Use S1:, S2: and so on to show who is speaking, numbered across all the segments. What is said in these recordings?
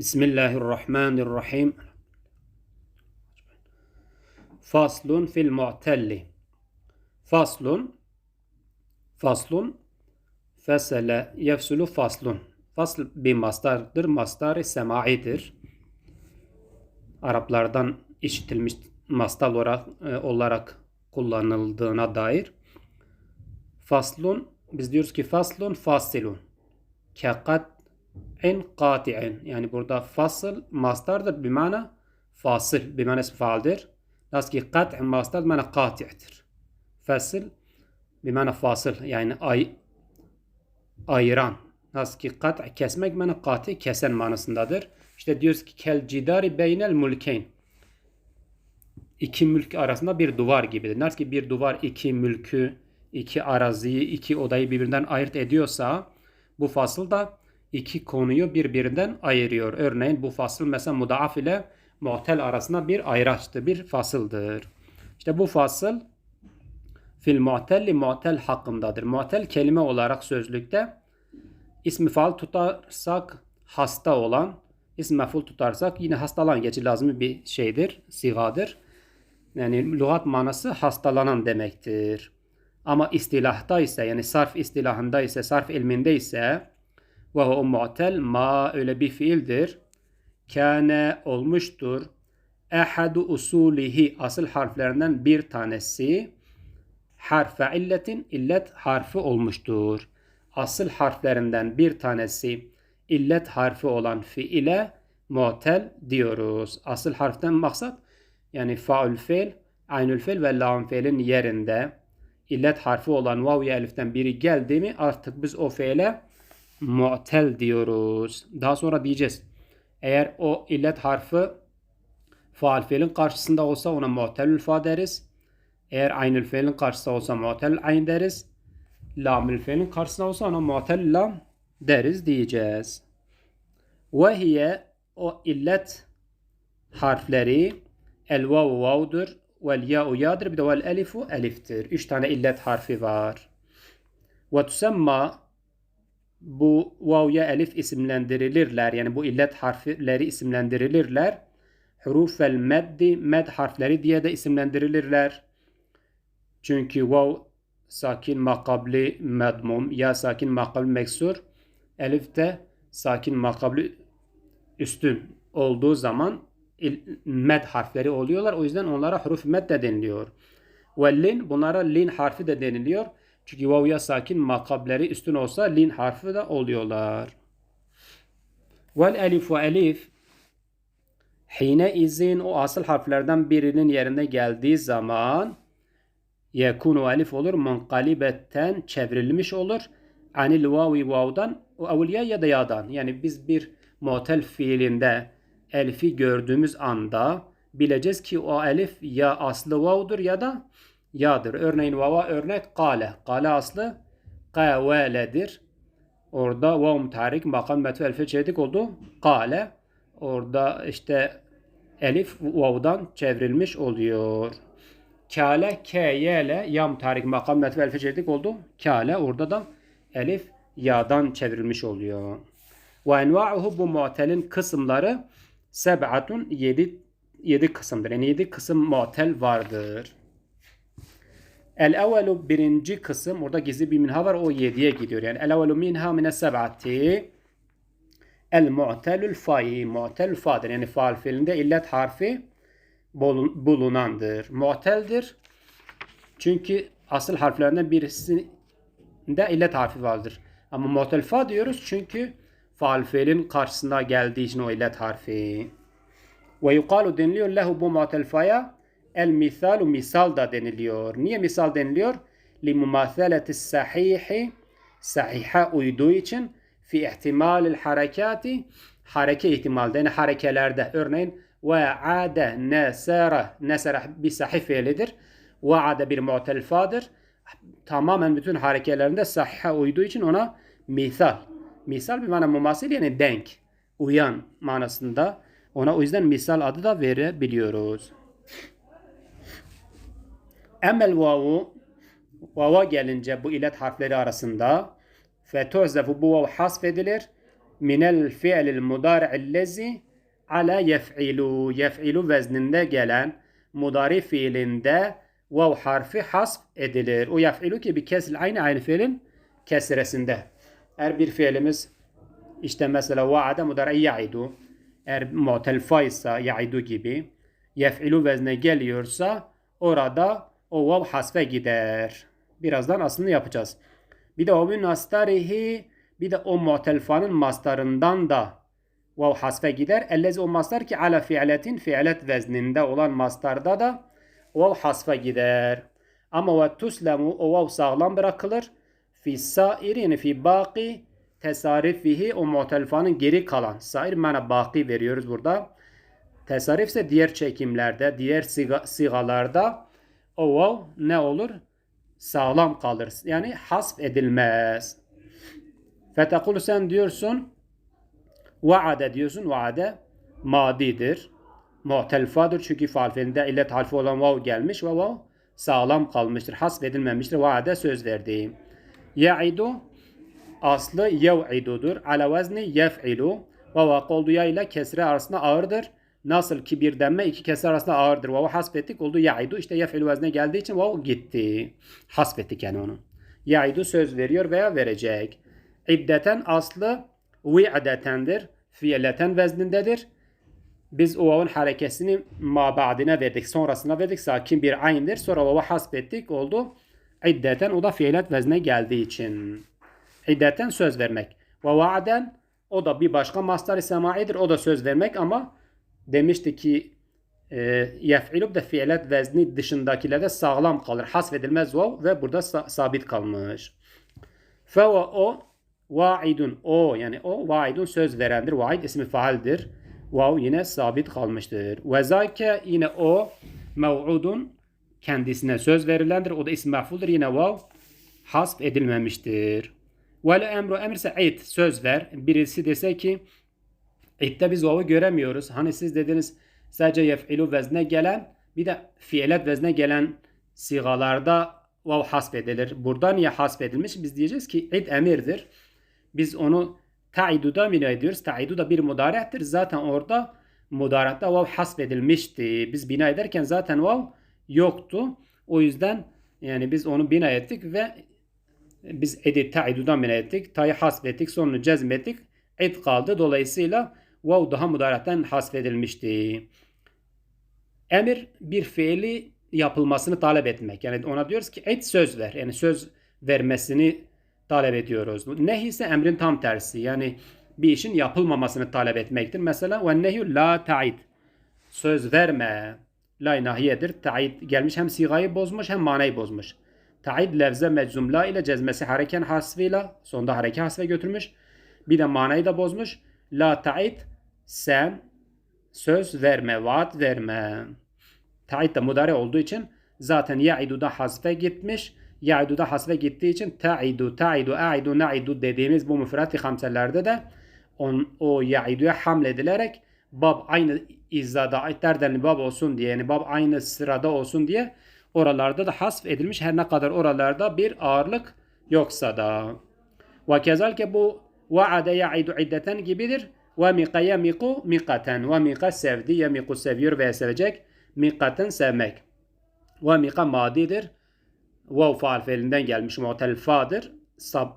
S1: Bismillahirrahmanirrahim. Faslun fil mu'telli. Faslun Faslun Fesele yefsulu faslun. Fasl bir mastardır. Mastar semaidir. Araplardan işitilmiş mastar olarak, e, olarak kullanıldığına dair. Faslun biz diyoruz ki faslun fasilun. Kekat en kati'in. Yani burada fasıl mastardır. Bir mana fasıl. Bir mana faaldir. Nasıl ki kat'in mastar mana kati'tir. Fasıl bir mana fasıl. Yani ay, ayıran. Nasıl ki kat' kesmek mana kati kesen manasındadır. İşte diyoruz ki kel cidari beynel mulkeyn. İki mülk arasında bir duvar gibidir. Nasıl ki bir duvar iki mülkü, iki araziyi, iki odayı birbirinden ayırt ediyorsa bu fasıl da iki konuyu birbirinden ayırıyor. Örneğin bu fasıl mesela mudaaf ile mu'tel arasında bir ayraçtır, bir fasıldır. İşte bu fasıl fil mu'telli mu'tel hakkındadır. Mu'tel kelime olarak sözlükte ismi faal tutarsak hasta olan, ismi meful tutarsak yine hastalanan geçi lazım bir şeydir, sigadır. Yani lügat manası hastalanan demektir. Ama istilahta ise yani sarf istilahında ise, sarf ilminde ise ve o mu'tel ma öyle bir fiildir. Kâne olmuştur. Ehadu usulihi asıl harflerinden bir tanesi harfe illetin illet harfi olmuştur. Asıl harflerinden bir tanesi illet harfi olan fiile mu'tel diyoruz. Asıl harften maksat yani faul fiil, aynül fiil ve lam fiilin yerinde illet harfi olan vav ya eliften biri geldi mi artık biz o fiile mu'tel diyoruz. Daha sonra diyeceğiz. Eğer o illet harfi faal fiilin karşısında olsa ona mu'telül fa deriz. Eğer aynül fiilin karşısında olsa mu'tel ayn deriz. Lamül fiilin karşısında olsa ona mu'tel lam deriz diyeceğiz. Ve hiye o illet harfleri el vav vavdur vel ya'u ya'dır bir de vel elifu eliftir. Üç tane illet harfi var. Ve tusemma bu vav'ya elif isimlendirilirler. Yani bu illet harfleri isimlendirilirler. Hurufel meddi med harfleri diye de isimlendirilirler. Çünkü vav sakin makabli medmum ya sakin makabli meksur elif de sakin makabli üstün olduğu zaman med harfleri oluyorlar. O yüzden onlara huruf med de deniliyor. Ve lin bunlara lin harfi de deniliyor. Çünkü vav'ya sakin makableri üstün olsa lin harfi de oluyorlar. Vel elif ve elif Hine izin o asıl harflerden birinin yerine geldiği zaman yekunu elif olur munkalibetten çevrilmiş olur. Anil vavi vavdan evliya ya da yadan. Yani biz bir mutel fiilinde elifi gördüğümüz anda bileceğiz ki o elif ya aslı vavdur ya da yadır. Örneğin vava örnek kale. Kale aslı kaveledir. Orada vav mutarik makam metfe elfe çedik oldu. Kale. Orada işte elif vav'dan çevrilmiş oluyor. Kale, k, y ile yam tarik makam metfe elfe çedik oldu. Kale. Orada da elif ya'dan çevrilmiş oluyor. Ve enva'uhu bu mu'telin kısımları seb'atun yedi, yedi kısımdır. Yani yedi kısım mu'tel vardır. El evvelu birinci kısım orada gizli bir minha var o yediye gidiyor. Yani el evvelu minha mine seb'ati el mu'telül fa'i mu'telül fa'dır. Yani faal fiilinde illet harfi bulunandır. Mu'teldir. Çünkü asıl harflerinden birisinde illet harfi vardır. Ama mu'tel fa diyoruz çünkü faal fiilin karşısında geldiği için o illet harfi. Ve yukalu deniliyor lehu bu mu'tel fa'ya El misalu misal da deniliyor. Niye misal deniliyor? Li mumathalati sahihi sahiha uyduğu için fi ihtimalil harekati hareke ihtimalde yani harekelerde örneğin ve ade nesara nesara bir sahih fiilidir. Ve ade bir mu'telfadır. Tamamen bütün harekelerinde sahiha uyduğu için ona misal. Misal bir mana mumasil yani denk, uyan manasında. Ona o yüzden misal adı da verebiliyoruz. Emel vavu vava gelince bu illet harfleri arasında fetuzefu bu vav hasf edilir. minel fi'lil mudari'illezi ala yef'ilu. Yef'ilu vezninde gelen mudari fiilinde vav harfi hasf edilir. O yef'ilu ki bir kesil aynı aynı fiilin kesresinde. Eğer bir fiilimiz işte mesela vaade mudari ya'idu. Eğer mu'tel faysa ya'idu gibi yef'ilu vezne geliyorsa orada o vav hasfe gider. Birazdan aslında yapacağız. Bir de o min bir de o mu'telfanın mastarından da vav hasfe gider. Ellezi o mastar ki ala fi'letin fi'let vezninde olan mastarda da vav hasfe gider. Ama ve tuslemu o vav sağlam bırakılır. Fi sair yani fi baki tesarifihi o mu'telfanın geri kalan. Sair mana baki veriyoruz burada. Tesarif ise diğer çekimlerde, diğer siga, sigalarda o vav ne olur? Sağlam kalır. Yani hasf edilmez. Fetekulu sen diyorsun vaade diyorsun. Vaade madidir. Mu'telfadır çünkü faal fiilinde illet harfi olan vav gelmiş ve vav sağlam kalmıştır. Hasf edilmemiştir. Vaade söz verdiğim. Ya'idu aslı yev'idudur. Ala vezni yef'ilu ve vak olduğu ya ile kesre arasında ağırdır. Nasıl ki bir demme iki kesre arasında ağırdır. Vav hasbettik oldu ya'idu. İşte yef'ilu vezne geldiği için vav gitti. Hasbettik yani onu. Ya'idu söz veriyor veya verecek. İddeten aslı vi'detendir. Fiileten veznindedir. Biz o vav'ın harekesini mabadine verdik. Sonrasına verdik. Sakin bir aynıdır. Sonra vav'ı hasbettik oldu. İddeten o da fiilet vezne geldiği için. İddeten söz vermek. Ve vaaden o da bir başka mastar-ı semaidir. O da söz vermek ama demişti ki e, yef'ilub da fiilet vezni dışındakilerde sağlam kalır. Hasfedilmez vav ve burada sa- sabit kalmış. Fe ve o vaidun o yani o vaidun söz verendir. Vaid ismi faaldir. Vav yine sabit kalmıştır. Ve zâke yine o mev'udun kendisine söz verilendir. O da isim mef'uldur. Yine vav hasf edilmemiştir. Vel emru emr ise söz ver. Birisi dese ki it'te biz vav'ı göremiyoruz. Hani siz dediniz sadece yef'ilu vezne gelen bir de fiilet vezne gelen sigalarda vav hasf edilir. Burada niye hasf edilmiş? Biz diyeceğiz ki it emirdir. Biz onu ta'iduda bina ediyoruz. Ta'idu da bir mudarettir. Zaten orada mudarette vav hasf edilmişti. Biz bina ederken zaten vav yoktu. O yüzden yani biz onu bina ettik ve biz edit ta'idudan bina ettik. Ta'yı hasfettik. Sonunu cezmettik. Et kaldı. Dolayısıyla vav daha mudaretten hasfedilmişti. Emir bir fiili yapılmasını talep etmek. Yani ona diyoruz ki et söz ver. Yani söz vermesini talep ediyoruz. Nehi ise emrin tam tersi. Yani bir işin yapılmamasını talep etmektir. Mesela ve nehyü la ta'id. Söz verme. La nahiyedir. Ta'id gelmiş hem sigayı bozmuş hem manayı bozmuş. Ta'id levze meczum la ile cezmesi hareken hasfıyla sonunda hareke hasfe götürmüş. Bir de manayı da bozmuş. La ta'id sen söz verme, vaat verme. Ta'id de mudare olduğu için zaten ya'idu da hasfe gitmiş. Ya'idu da hasfe gittiği için ta'idu, ta'idu, a'idu, na'idu dediğimiz bu müfrati hamselerde de on, o ya'iduya hamledilerek bab aynı izzada ayetlerden bab olsun diye yani bab aynı sırada olsun diye oralarda da hasf edilmiş her ne kadar oralarda bir ağırlık yoksa da. Ve kezalke bu vaade ya'idu iddeten gibidir. Ve mika yemiku mikaten. Ve mika sevdi. Yemiku seviyor veya sevecek. Mikaten sevmek. Ve mika madidir. Vav faal fiilinden gelmiş mu'tel fa'dır.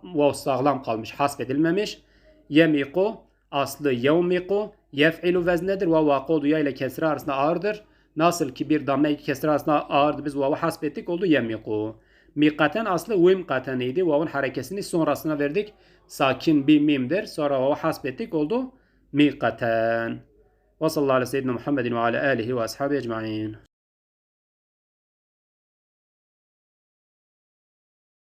S1: Vav sağlam kalmış, hasfedilmemiş. Yemiku aslı yevmiku yef'ilu veznedir ve vakodu ya ile kesre arasında ağırdır. Nasıl ki bir damme iki kesre arasında ağırdı biz vav'ı hasbettik oldu yemiku. Mikaten aslı vimkaten idi. Vav'ın harekesini sonrasına verdik. Sakin bir mimdir. Sonra vav'ı hasbettik oldu mikaten. Ve sallallahu aleyhi ve sellem Muhammedin ve alihi ve ashabi ecma'in.